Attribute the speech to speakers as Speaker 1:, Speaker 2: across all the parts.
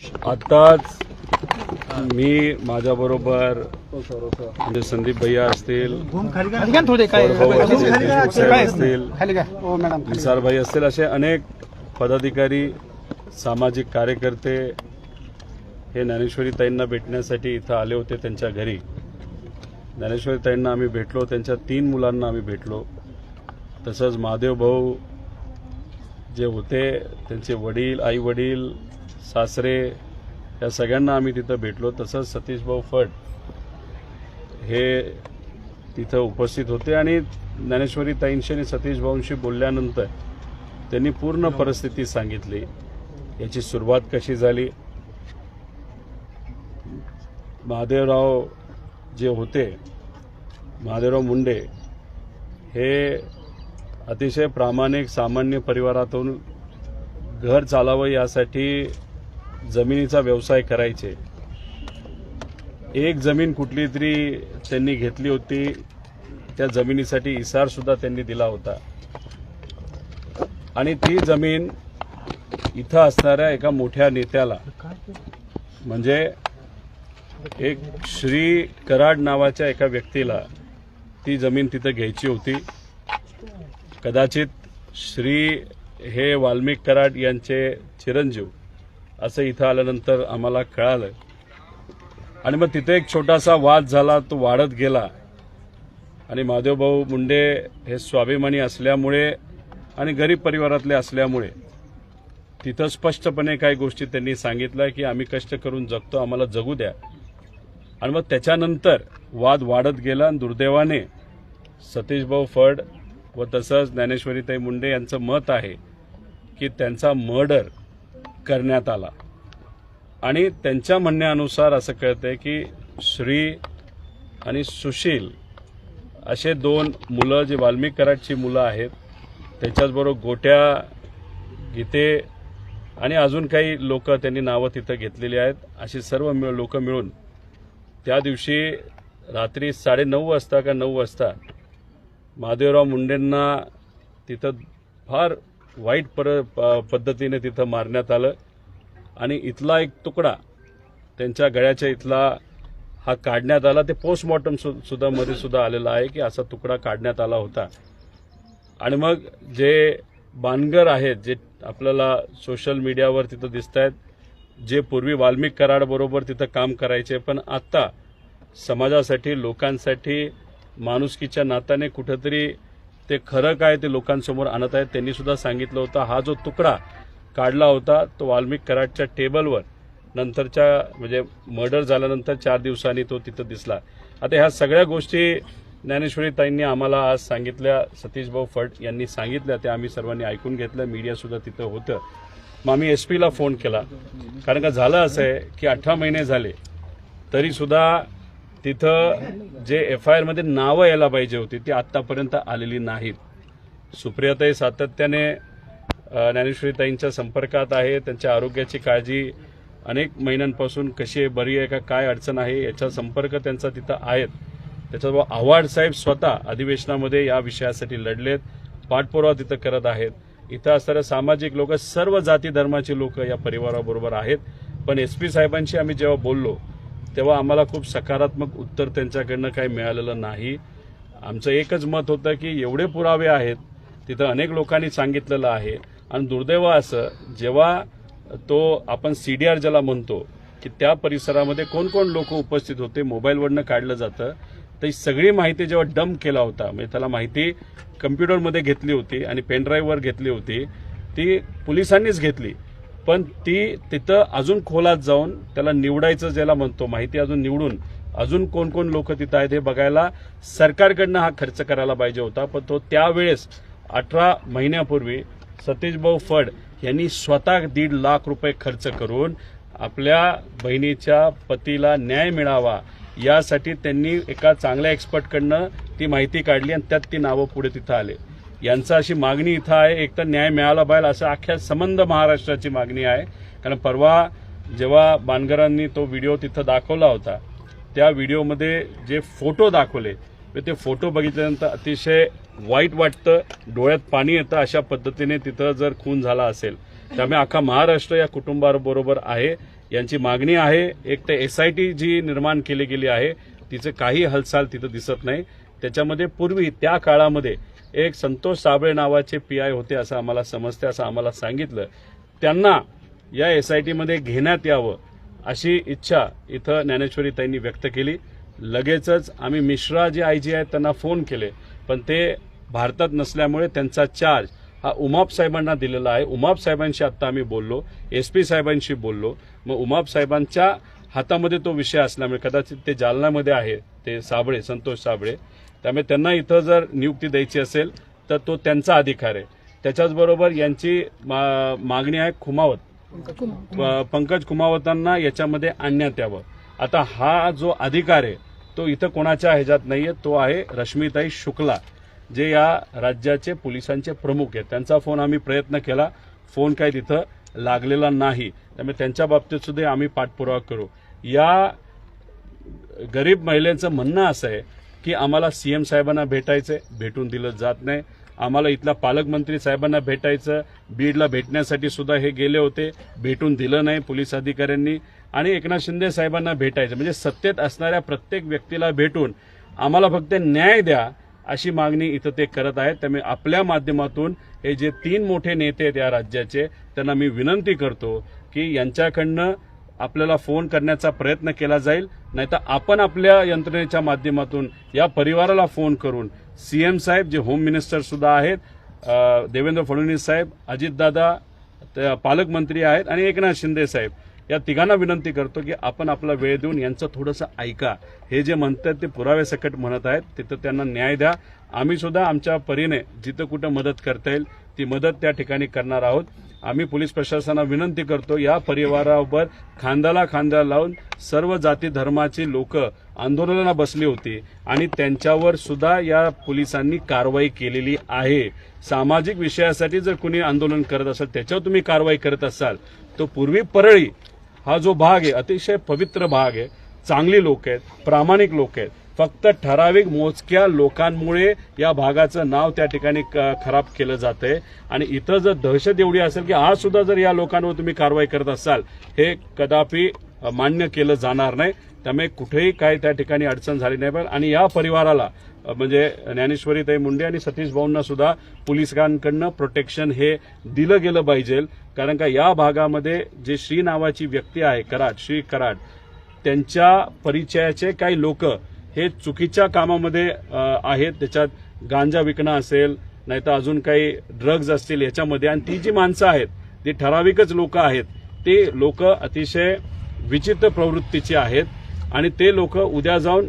Speaker 1: आत्ताच मी माझ्याबरोबर म्हणजे संदीप भैया असतील असतील,
Speaker 2: घ्या. हो
Speaker 1: निसार भाई असतील असे अनेक पदाधिकारी सामाजिक कार्यकर्ते हे ज्ञानेश्वरी ताईंना भेटण्यासाठी इथं आले होते त्यांच्या घरी. ज्ञानेश्वरी ताईंना आम्ही भेटलो त्यांच्या तीन मुलांना आम्ही भेटलो. तसंच महादेव भाऊ जे होते त्यांचे वडील आई वडील सासरे या सगळ्यांना आम्ही तिथं भेटलो. तसंच सतीशभाऊ फट हे तिथं उपस्थित होते आणि ज्ञानेश्वरी ताईंशी आणि सतीश भाऊंशी बोलल्यानंतर त्यांनी पूर्ण परिस्थिती सांगितली. याची सुरुवात कशी झाली? महादेवराव जे होते महादेवराव मुंडे हे अतिशय प्रामाणिक सामान्य परिवारातून घर चालावं यासाठी जमिनीचा व्यवसाय करायचे. एक जमीन कुठली तरी त्यांनी घेतली होती त्या जमिनीसाठी इसार सुद्धा त्यांनी दिला होता. आणि ती जमीन इथं असणाऱ्या एका मोठ्या नेत्याला म्हणजे एक श्री कराड नावाच्या एका व्यक्तीला ती जमीन तिथं घ्यायची होती. कदाचित श्री हे वाल्मिक कराड यांचे चिरंजीव असं इथं आल्यानंतर आम्हाला कळालं. आणि मग तिथे एक छोटासा वाद झाला तो वाढत गेला. आणि महादेवभाऊ मुंडे हे स्वाभिमानी असल्यामुळे आणि गरीब परिवारातले असल्यामुळे तिथं स्पष्टपणे काही गोष्टी त्यांनी सांगितल्या की आम्ही कष्ट करून जगतो आम्हाला जगू द्या. आणि मग त्याच्यानंतर वाद वाढत गेला आणि दुर्दैवाने सतीशभाऊ फड व तसंच ज्ञानेश्वरीताई मुंडे यांचं मत आहे की त्यांचा मर्डर करण्यात आला. आणि त्यांच्या म्हणण्यानुसार असं कळतंय की श्री आणि सुशील असे दोन मुलं जी वाल्मिक कराडची मुलं आहेत त्याच्याचबरोबर गोट्या गीते आणि अजून काही लोक त्यांनी नावं तिथं घेतलेली आहेत. अशी सर्व मिळ लोक मिळून त्या दिवशी रात्री साडेनऊ वाजता का नऊ वाजता महादेवराव मुंडेंना तिथं फार वाईट पर प- पद्धतीने तिथं मारण्यात आलं. आणि इथला एक तुकडा त्यांच्या गळ्याच्या इथला हा काढण्यात आला. ते पोस्टमॉर्टम सु सुद्धा मध्ये सुद्धा आलेला आहे की असा तुकडा काढण्यात आला होता. आणि मग जे बानगर आहेत जे आपल्याला सोशल मीडियावर तिथं दिसत आहेत जे पूर्वी वाल्मिक कराडबरोबर तिथं काम करायचे पण आत्ता समाजासाठी लोकांसाठी माणुसकीच्या नात्याने कुठंतरी ते खरं काय ते लोकांसमोर आणत आहेत. त्यांनी सुद्धा सांगितलं होतं हा जो तुकडा काढला होता तो वाल्मिक कराडच्या टेबलवर नंतरच्या म्हणजे मर्डर झाल्यानंतर चार दिवसांनी तो तिथं दिसला. आता ह्या सगळ्या गोष्टी ज्ञानेश्वरी ताईंनी आम्हाला आज सांगितल्या सतीशभाऊ फट यांनी सांगितल्या त्या आम्ही सर्वांनी ऐकून घेतल्या मीडियासुद्धा तिथं होतं. मग आम्ही एस पीला फोन केला. कारण का झालं असं आहे की अठरा महिने झाले तरीसुद्धा तिथं जे एफ आय आरमध्ये नावं यायला पाहिजे होती ती आत्तापर्यंत आलेली नाहीत. सुप्रियाताई सातत्याने ज्ञानेश्वरीताईंच्या संपर्कात आहे त्यांच्या आरोग्याची काळजी अनेक महिन्यांपासून कशी आहे बरी आहे का काय अडचण आहे याचा संपर्क त्यांचा तिथं आहेत. त्याच्याबरोबर आव्हाड साहेब स्वतः अधिवेशनामध्ये या विषयासाठी लढलेत पाठपुरावा तिथं करत आहेत. इथं असणाऱ्या सामाजिक लोक सर्व जाती धर्माची लोक या परिवाराबरोबर आहेत. पण एस पी साहेबांशी आम्ही जेव्हा बोललो तेव्हा आम्हाला खूप सकारात्मक उत्तर त्यांच्याकडनं काही मिळालेलं नाही. आमचं एकच मत होतं की एवढे पुरावे आहेत तिथं अनेक लोकांनी सांगितलेलं आहे. आणि दुर्दैव असं जेव्हा तो आपण सी डी आर ज्याला म्हणतो की त्या परिसरामध्ये कोण कोण लोक उपस्थित होते मोबाईलवरनं काढलं जातं तर ही सगळी माहिती जेव्हा डंप केला होता म्हणजे त्याला माहिती कम्प्युटरमध्ये घेतली होती आणि पेनड्राईव्हवर घेतली होती ती पोलिसांनीच घेतली. पण ती तिथं अजून खोलात जाऊन त्याला निवडायचं ज्याला म्हणतो माहिती अजून निवडून अजून कोण कोण लोक तिथं आहेत हे बघायला सरकारकडनं हा खर्च करायला पाहिजे होता. पण तो त्यावेळेस अठरा महिन्यापूर्वी सतीशभाऊ फड यांनी स्वतः दीड लाख रुपये खर्च करून आपल्या बहिणीच्या पतीला न्याय मिळावा यासाठी त्यांनी एका चांगल्या एक्सपर्टकडनं ती माहिती काढली आणि त्यात ती नावं पुढे तिथं आले. यांचं अशी मागणी इथं आहे एक तर न्याय मिळाला पाहिजे असं अख्ख्या संबंध महाराष्ट्राची मागणी आहे. कारण परवा जेव्हा बानगरांनी तो व्हिडिओ तिथं दाखवला होता त्या व्हिडिओमध्ये जे फोटो दाखवले ते फोटो बघितल्यानंतर अतिशय वाईट वाटतं डोळ्यात पाणी येतं अशा पद्धतीने तिथं जर खून झाला असेल त्यामुळे अख्खा महाराष्ट्र या कुटुंबाबरोबर आहे यांची मागणी आहे. एक तर एसआयटी जी निर्माण केली गेली आहे तिचं काही हालचाल तिथं दिसत नाही. त्याच्यामध्ये पूर्वी त्या काळामध्ये एक संतोष साबळे नावाचे पी आय होते असं आम्हाला समजते असं आम्हाला सांगितलं. त्यांना या एस आय टीमध्ये घेण्यात यावं अशी इच्छा इथं ज्ञानेश्वरी ताईंनी व्यक्त केली. लगेचच आम्ही मिश्रा जे आय जी आहेत त्यांना फोन केले. पण ते भारतात नसल्यामुळे त्यांचा चार्ज हा उमाप साहेबांना दिलेला आहे. उमाप साहेबांशी आत्ता आम्ही बोललो एस पी साहेबांशी बोललो. मग उमाप साहेबांच्या हातामध्ये तो विषय असल्यामुळे कदाचित ते जालन्यामध्ये आहे ते साबळे संतोष साबळे. त्यामुळे त्यांना इथं जर नियुक्ती द्यायची असेल तर तो त्यांचा अधिकार आहे. त्याच्याचबरोबर यांची मा- मागणी आहे खुमावत. पंकज कुमावतांना याच्यामध्ये आणण्यात यावं. आता हा जो अधिकार आहे तो इथं कोणाच्या ह्याच्यात नाहीये तो आहे रश्मिताई शुक्ला जे या राज्याचे पोलिसांचे प्रमुख आहेत. त्यांचा फोन आम्ही प्रयत्न केला फोन काही तिथं लागलेला नाही. त्यामुळे त्यांच्या बाबतीत सुद्धा आम्ही पाठपुरावा करू. या गरीब महिलेचं म्हणणं असं आहे की आम्हाला सी एम साहेबांना भेटायचंय भेटून दिलं जात नाही. आम्हाला इथल्या पालकमंत्री साहेबांना भेटायचं बीडला भेटण्यासाठी सुद्धा हे गेले होते भेटून दिलं नाही पोलीस अधिकाऱ्यांनी. आणि एकनाथ शिंदे साहेबांना भेटायचं म्हणजे सत्तेत असणाऱ्या प्रत्येक व्यक्तीला भेटून आम्हाला फक्त न्याय द्या अशी मागणी इथं ते करत आहेत. त्यामुळे आपल्या माध्यमातून हे जे तीन मोठे नेते आहेत या राज्याचे त्यांना मी विनंती करतो की यांच्याकडनं आपल्याला फोन करण्याचा प्रयत्न केला जाईल नाहीतर आपण आपल्या यंत्रणेच्या माध्यमातून या परिवाराला फोन करून सीएम साहेब जे होम मिनिस्टर सुद्धा आहेत देवेंद्र फडणवीस साहेब अजितदादा पालकमंत्री आहेत आणि एकनाथ शिंदे साहेब या तिघांना विनंती करतो की आपण आपला वेळ देऊन यांचं थोडंसं ऐका. हे जे म्हणतात ते पुरावे सकट म्हणत आहेत तिथं त्यांना न्याय द्या. आम्ही सुद्धा आमच्या परीने जिथं कुठं मदत करता येईल ती मदत त्या ठिकाणी करणार आहोत. आम्ही पोलीस प्रशासनाला विनंती करतो या परिवारावर खांद्याला खांदा लावून सर्व जाती धर्माची लोक आंदोलनाला बसली होती आणि त्यांच्यावर सुद्धा या पोलिसांनी कारवाई केलेली आहे. सामाजिक विषयासाठी जर कुणी आंदोलन करत असाल त्याच्यावर तुम्ही कारवाई करत असाल तर पूर्वी परळी हा जो भाग आहे अतिशय पवित्र भाग आहे. चांगली लोक आहेत प्रामाणिक लोक आहेत. फक्त ठराविक मोजक्या लोकांमुळे या भागाचं नाव त्या ठिकाणी खराब केलं जातंय. आणि इथं जर दहशत एवढी असेल की आज सुद्धा जर या लोकांवर तुम्ही कारवाई करत असाल हे कदापि मान्य केलं जाणार नाही. त्यामुळे कुठेही काय त्या ठिकाणी अडचण झाली नाही. पण आणि या परिवाराला म्हणजे म्हणजे ज्ञानेश्वरीताई मुंडे आणि सतीश भाऊंना सुद्धा पोलिसांकडनं प्रोटेक्शन हे दिलं गेलं पाहिजे. कारण का या भागामध्ये जे श्री नावाची व्यक्ती आहे कराड श्री कराड त्यांच्या परिचयाचे काही लोक हे चुकीच्या कामामध्ये आहेत. त्याच्यात गांजा विकणं असेल नाहीतर अजून काही ड्रग्ज असतील याच्यामध्ये. आणि ती जी माणसं आहेत ती ठराविकच लोक आहेत. ते लोक अतिशय विचित्र प्रवृत्तीची आहेत. आणि ते लोक उद्या जाऊन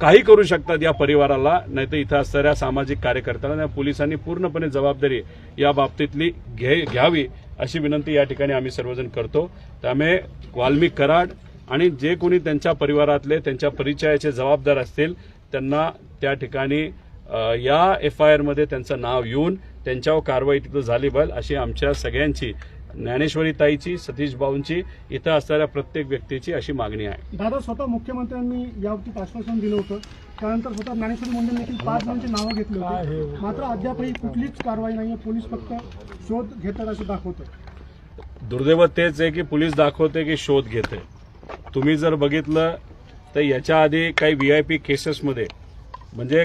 Speaker 1: काही करू शकतात या परिवाराला नाहीतर इथं असणाऱ्या सामाजिक कार्यकर्त्यांना पोलिसांनी पूर्णपणे जबाबदारी या बाबतीतली घे घ्यावी अशी विनंती या ठिकाणी आम्ही सर्वजण करतो. त्यामुळे वाल्मिक कराड आणि जे कोणी त्यांच्या परिवारातले त्यांच्या परिचयाचे जबाबदार असतील त्यांना त्या ठिकाणी या एफ आय आरमध्ये त्यांचं नाव येऊन त्यांच्यावर कारवाई तिथं झाली पाहिजे अशी आमच्या सगळ्यांची ज्ञानेश्वरी ताईची सतीश भाऊंची इथं असणाऱ्या प्रत्येक व्यक्तीची अशी मागणी आहे.
Speaker 2: दादा स्वतः मुख्यमंत्र्यांनी याबाबतीत आश्वासन दिलं होतं. त्यानंतर स्वतः ज्ञानेश्वरी मुंडे देखील पाच जणांची नावं घेतली होती. मात्र अद्यापही कुठलीच कारवाई नाहीये. पोलीस फक्त शोध घेतात असं दाखवतं
Speaker 1: दुर्दैव तेच आहे की पोलीस दाखवते की शोध घेते तुम्ही जर बघितलं तर याच्या आधी काही व्ही आय पी केसेसमध्ये म्हणजे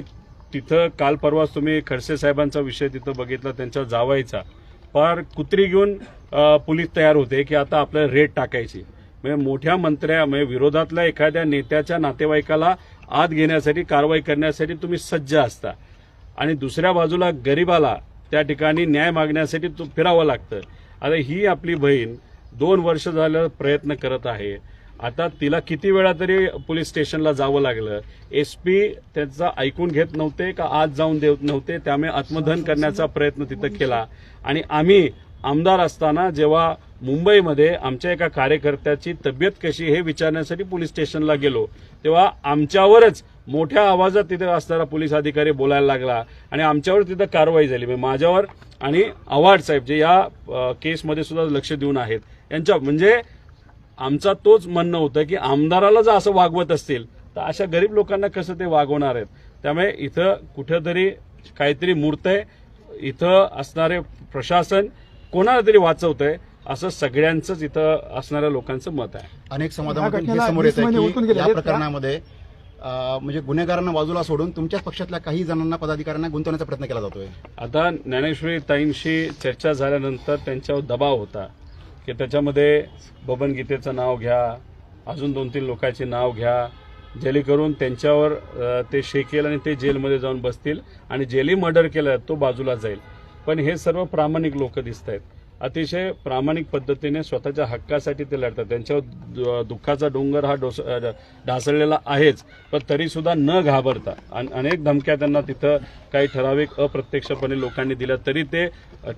Speaker 1: तिथं काल परवाच तुम्ही खडसे साहेबांचा विषय तिथं बघितला त्यांच्या जावायचा फार कुत्री घेऊन पोलीस तयार होते की आता आपल्याला रेट टाकायची. म्हणजे मोठ्या मंत्र्या म्हणजे विरोधातल्या एखाद्या नेत्याच्या नातेवाईकाला आत घेण्यासाठी कारवाई करण्यासाठी तुम्ही सज्ज असता. आणि दुसऱ्या बाजूला गरिबाला त्या ठिकाणी न्याय मागण्यासाठी तो फिरावं लागतं. आता ही आपली बहीण दोन वर्ष झालं प्रयत्न करत आहे. आता तिला किती वेळा तरी पोलीस स्टेशनला जावं लागलं. एस पी त्यांचा ऐकून घेत नव्हते का आज जाऊन देत नव्हते त्यामुळे आत्मधन करण्याचा प्रयत्न तिथं केला. आणि आम्ही आमदार असताना जेव्हा मुंबईमध्ये आमच्या एका कार्यकर्त्याची तब्येत कशी हे विचारण्यासाठी पोलीस स्टेशनला गेलो तेव्हा आमच्यावरच मोठ्या आवाजात तिथे असणारा पोलीस अधिकारी बोलायला लागला आणि आमच्यावर तिथं कारवाई झाली. म्हणजे माझ्यावर आणि आव्हाड साहेब जे या केसमध्ये सुद्धा लक्ष देऊन आहेत. यांच्या म्हणजे आमचा तोच म्हणणं होतं की आमदाराला जर असं वागवत असतील तर अशा गरीब लोकांना कसं ते वागवणार आहेत? त्यामुळे इथं कुठेतरी काहीतरी मूर्त आहे. इथं असणारे प्रशासन कोणाला तरी वाचवतंय असं सगळ्यांचंच इथं असणाऱ्या लोकांचं मत आहे.
Speaker 3: अनेक समाजामधून हे समोर येत आहे की या
Speaker 2: का?
Speaker 3: प्रकरणामध्ये म्हणजे गुन्हेगारांना बाजूला सोडून तुमच्याच पक्षातल्या काही जणांना पदाधिकाऱ्यांना गुंतवण्याचा प्रयत्न केला जातोय.
Speaker 1: आता ज्ञानेश्वरी ताईंशी चर्चा झाल्यानंतर त्यांच्यावर दबाव होता. की त्याच्यामध्ये बबन गीतेचं नाव घ्या अजून दोन तीन लोकांचे नाव घ्या जेणेकरून त्यांच्यावर ते शेकेल आणि ते जेलमध्ये जाऊन बसतील आणि जेली मर्डर केलं तो बाजूला जाईल. पण हे सर्व प्रामाणिक लोक दिसत आहेत. अतिशय प्रामाणिक पद्धतीने स्वतःच्या हक्कासाठी ते लढतात. त्यांच्यावर दु- दुःखाचा डोंगर हा डोस ढासळलेला आहेच पण तरीसुद्धा न घाबरता. आणि अनेक धमक्या त्यांना तिथं काही ठराविक अप्रत्यक्षपणे लोकांनी दिल्या तरी ते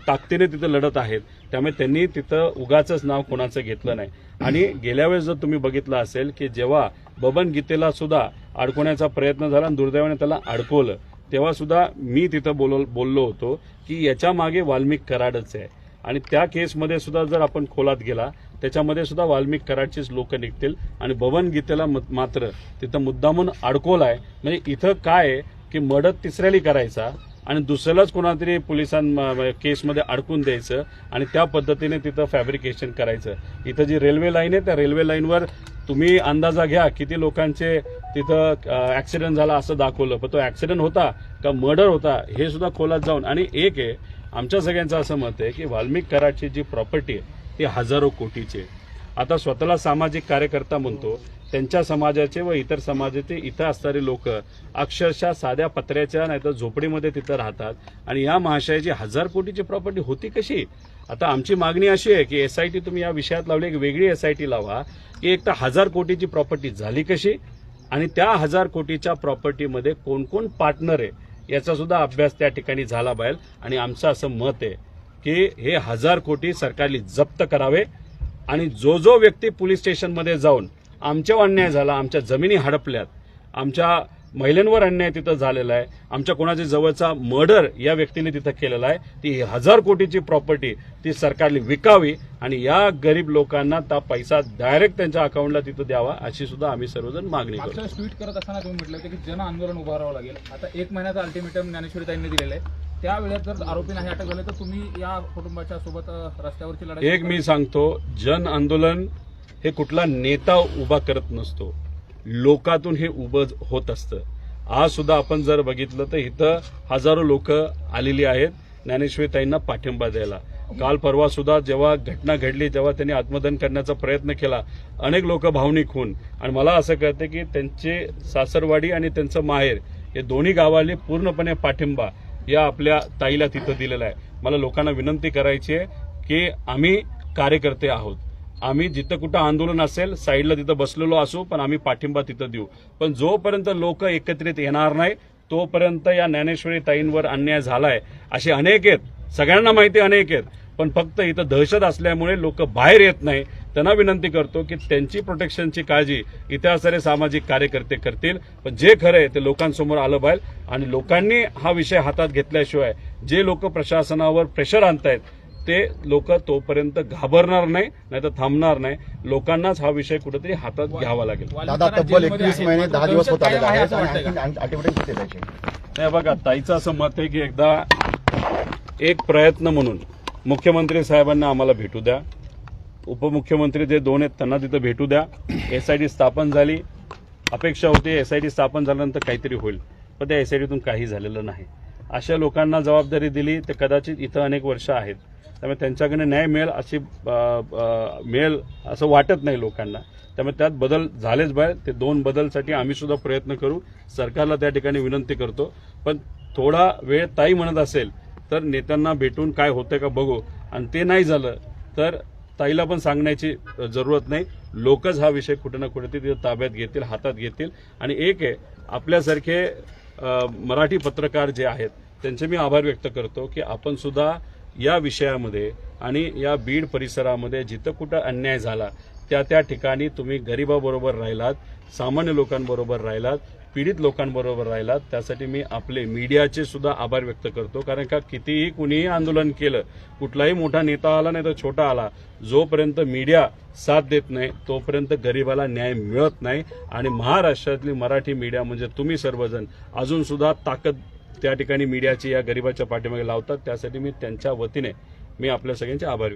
Speaker 1: ताकदीने तिथं लढत आहेत. त्यामुळे त्यांनी तिथं उगाच नाव कोणाचं घेतलं नाही. आणि गेल्या वेळेस जर तुम्ही बघितलं असेल की जेव्हा बबन गीतेला सुद्धा अडकवण्याचा प्रयत्न झाला आणि दुर्दैवाने त्याला अडकवलं तेव्हा सुद्धा मी तिथं बोल बोललो होतो की याच्या मागे वाल्मिक कराडच आहे. आणि त्या केसमध्ये सुद्धा जर आपण खोलात गेला त्याच्यामध्ये सुद्धा वाल्मिक कराडचीच लोक निघतील आणि बबन गीतेला मात्र तिथं मुद्दामून आहे म्हणजे इथं काय आहे की मदत तिसऱ्याली करायचा आणि दुसऱ्यालाच कोणातरी पोलिसां केसमध्ये अडकून द्यायचं आणि त्या पद्धतीने तिथं फॅब्रिकेशन करायचं. इथं जी रेल्वे लाईन आहे त्या रेल्वे लाईनवर तुम्ही अंदाजा घ्या किती लोकांचे तिथं ऍक्सिडेंट झाला असं दाखवलं. पण तो ऍक्सिडेंट होता का मर्डर होता हे सुद्धा खोलात जाऊन. आणि एक आहे आमच्या सगळ्यांचं असं मत आहे की वाल्मिक कराडची जी प्रॉपर्टी आहे ती हजारो कोटीची आहे. आता स्वतःला सामाजिक कार्यकर्ता म्हणतो त्यांच्या समाजाचे व इतर समाजाचे इथं असणारे लोक अक्षरशः साध्या पत्र्याच्या नाहीतर झोपडीमध्ये तिथं राहतात. आणि या महाशयाची हजार कोटीची प्रॉपर्टी होती कशी? आता आमची मागणी अशी आहे की एसआयटी तुम्ही या विषयात लावली एक वेगळी एसआयटी लावा की एक तर हजार कोटीची प्रॉपर्टी झाली कशी? आणि त्या हजार कोटीच्या प्रॉपर्टीमध्ये कोण कोण पार्टनर आहे? याचा सुद्धा अभ्यास त्या ठिकाणी झाला पाहिजे. आणि आमचं असं मत आहे की हे हजार कोटी सरकारने जप्त करावे. आणि जो जो व्यक्ती पोलीस स्टेशनमध्ये जाऊन आमच्यावर अन्याय झाला आमच्या जमिनी हडपल्यात आमच्या महिलांवर अन्याय तिथं झालेला आहे आमच्या कोणाच्या जवळचा मर्डर या व्यक्तीने तिथं केलेला आहे ती हजार कोटीची प्रॉपर्टी ती सरकारने विकावी आणि या गरीब लोकांना त्या पैसा डायरेक्ट त्यांच्या अकाउंटला तिथं द्यावा अशी सुद्धा आम्ही सर्वजण मागणी करतो.
Speaker 4: ट्विट करत असताना तुम्ही म्हटलं होतं की जन आंदोलन उभारावं लागेल. आता एक महिन्याचा अल्टिमेटम ज्ञानेश्वरीताईंनी दिलेलं आहे. त्या वेळेत जर आरोपी नाही अटक झाले तर तुम्ही या कुटुंबाच्या सोबत रस्त्यावरची लढाई
Speaker 1: एक मी सांगतो जन आंदोलन हे कुठला नेता उभा करत नसतो. लोकातून हे उभं होत असतं. आज सुद्धा आपण जर बघितलं तर इथं हजारो लोक आलेली आहेत ज्ञानेश्वरीताईंना पाठिंबा द्यायला. काल परवा सुद्धा जेव्हा घटना घडली तेव्हा त्यांनी आत्मदहन करण्याचा प्रयत्न केला. अनेक लोक भावनिक होऊन. आणि मला असं कळतं की त्यांचे सासरवाडी आणि त्यांचं माहेर हे दोन्ही गावाले पूर्णपणे पाठिंबा या आपल्या ताईला तिथं दिलेला आहे. मला लोकांना विनंती करायची आहे की आम्ही कार्यकर्ते आहोत. आम्ही जिथं कुठं आंदोलन असेल साईडला तिथं बसलेलो असू पण आम्ही पाठिंबा तिथं देऊ. पण जोपर्यंत लोक एकत्रित येणार नाही तोपर्यंत या ज्ञानेश्वरी ताईंवर अन्याय झालाय असे अनेक आहेत. सगळ्यांना माहिती अनेक आहेत. पण फक्त इथं दहशत असल्यामुळे लोक बाहेर येत नाही. त्यांना विनंती करतो की त्यांची प्रोटेक्शनची काळजी इथे असणारे सामाजिक कार्यकर्ते करतील. पण जे खरं आहे ते लोकांसमोर आलं पाहिजे. आणि लोकांनी हा विषय हातात घेतल्याशिवाय जे लोक प्रशासनावर प्रेशर आणतायत ते लोक तोपर्यंत घाबरणार नाही नाही तर थांबणार नाही. लोकांनाच हा विषय कुठेतरी हातात घ्यावा लागेल.
Speaker 3: दादा तब्बल एकवीस महिने दहा दिवस होत आलेले
Speaker 1: बघा ताईचं असं मत आहे की एकदा एक प्रयत्न म्हणून मुख्यमंत्री साहेबांना आम्हाला भेटू द्या. उपमुख्यमंत्री जे दोन आहेत त्यांना तिथं भेटू द्या. एसआयटी स्थापन झाली. अपेक्षा होती एसआयटी स्थापन झाल्यानंतर काहीतरी होईल. पण त्या एसआयटीतून काही झालेलं नाही. अशा लोकांना जबाबदारी दिली तर कदाचित इथं अनेक वर्ष आहेत. त्यामुळे त्यांच्याकडे न्याय मिळेल अशी मिळेल असं वाटत नाही लोकांना. त्यामुळे त्यात बदल झालेच बाहेर. ते दोन बदलसाठी आम्ही सुद्धा प्रयत्न करू. सरकारला त्या ठिकाणी विनंती करतो. पण थोडा वेळ ताई म्हणत असेल तर नेत्यांना भेटून काय होतं का बघू. आणि ते नाही झालं तर ताईला पण सांगण्याची जरूरत नाही. लोकच हा विषय कुठे ना कुठे तिथे ताब्यात घेतील हातात घेतील. आणि एक आहे आपल्यासारखे मराठी पत्रकार जे आहेत त्यांचे मी आभार व्यक्त करतो की आपण सुद्धा या विषयामध्ये आणि या बीड परिसरामध्ये जिथं कुठं अन्याय झाला त्या त्या ठिकाणी तुम्ही गरिबाबरोबर राहिलात सामान्य लोकांबरोबर राहिलात पीडित लोकांबरोबर राहिलात. त्यासाठी मी आपले मीडियाचे सुद्धा आभार व्यक्त करतो. कारण का कितीही कुणीही आंदोलन केलं कुठलाही मोठा नेता आला नाही तर छोटा आला. जोपर्यंत मीडिया साथ देत नाही तोपर्यंत गरिबाला न्याय मिळत नाही. आणि महाराष्ट्रातली मराठी मीडिया म्हणजे तुम्ही सर्वजण. अजूनसुद्धा ताकद त्या ठिकाणी मीडियाची या गरिबाच्या पाठीमागे लावतात. त्यासाठी मी त्यांच्या वतीने मी आपल्या सगळ्यांचे आभारी